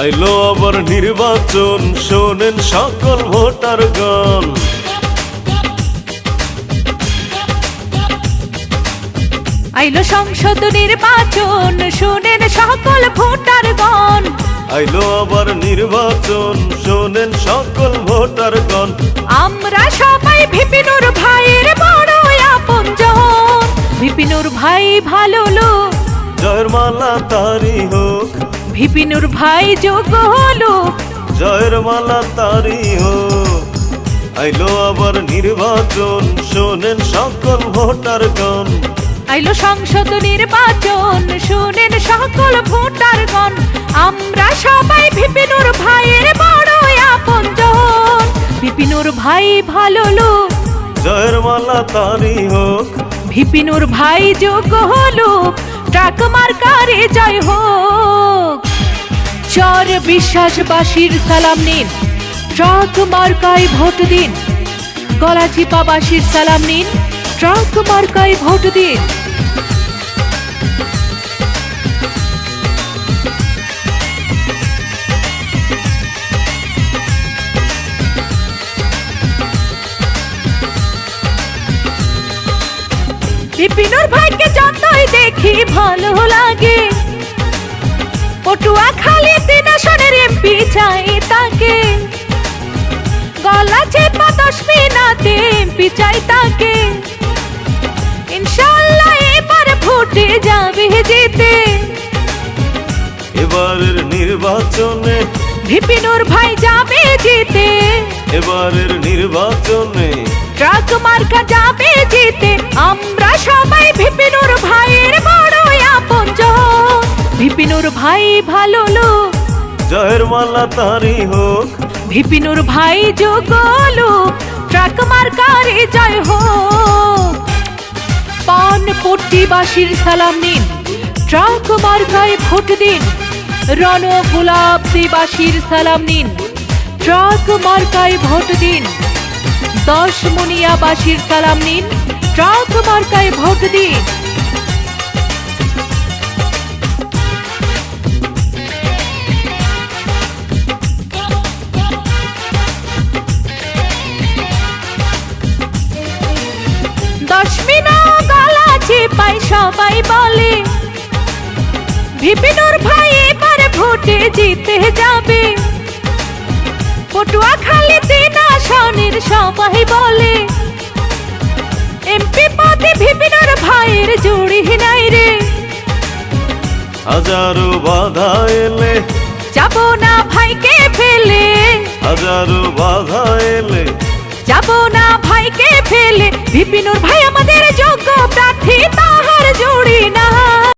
আইলো আবার নির্বাচন শোনেন সকল ভোটারগণ। আইলো সংসদ নির্বাচন শোনেন সকল ভোটারগণ। আইলো আবার নির্বাচন শোনেন সকল ভোটারগণ। আমরা সবাই ভিপিনুর ভাইয়ের বড় আপন ভিপিনুর ভাই ভালো লোক। জয়ের মালা তারি হোক ভিপিনুর ভাই যোগ্য লোক জয়ের মালা তারি আইলো আবার নির্বাচন শোনেন সকল ভোটারগণ আইলো সংসদ নির্বাচন শুনেন সকল ভোটারগণ আমরা সবাই ভিপিনুর ভাইয়ের বড় আপন ভিপিনুর ভাই ভালো লোক। জয়ের মালা তারি হোক। ভিপিনুর ভাই যোগ্য লোক ট্রাক মার্কারে জয় হোক। চর বিশ্বাসবাসীর সালাম নিন, ট্রাক মার্কায় ভোট দিন। গলাচিপাবাসীর সালাম নিন, ট্রাক মার্কায় ভোট দিন। বিপিনুর ভাইকে যতই দেখি ভালো লাগে। পটুয়া খালি তিন আসনের এমপি চাই তাকে। গলা চেপা দশ মিনাতে এমপি চাই তাকে। ইনশাল্লাহ এবার ভোটে যাবে জিতে। এবারের নির্বাচনে বিপিনুর ভাই যাবে জিতে। এবারের নির্বাচনে ট্রাক মার্কা যাবে জিতে। আমরা ভাই ভালো লোক। জয়ের মালা তারি হোক। ভিপিনুর ভাই যোগ্য লোক ট্রাক মার্কারে জয় হোক। পান পট্টিবাসীর সালাম নিন ট্রাক মার্কায় ভোট দিন। রণ গোলাপ দিবাসীর সালাম নিন ট্রাক মার্কায় ভোট দিন। দশ মুনিয়াবাসীর সালাম নিন ট্রাক মার্কায় ভোট দিন। চেপাই সবাই বলে ভিপিনুর ভাই এবারে ভোটে জিতে যাবে। পটুয়া খালি তিন আসনের সবাই বলে এমপি পদে ভিপিনুর ভাইয়ের জুড়ি নাই রে। হাজারো বাধা এলে যাব না ভাইকে ফেলে। হাজারো বাধা এলে যাব না ভাইকে ফেলে। বিপিনুর ভাই আমাদের যোগ্য প্রার্থী তাহার জুড়ি না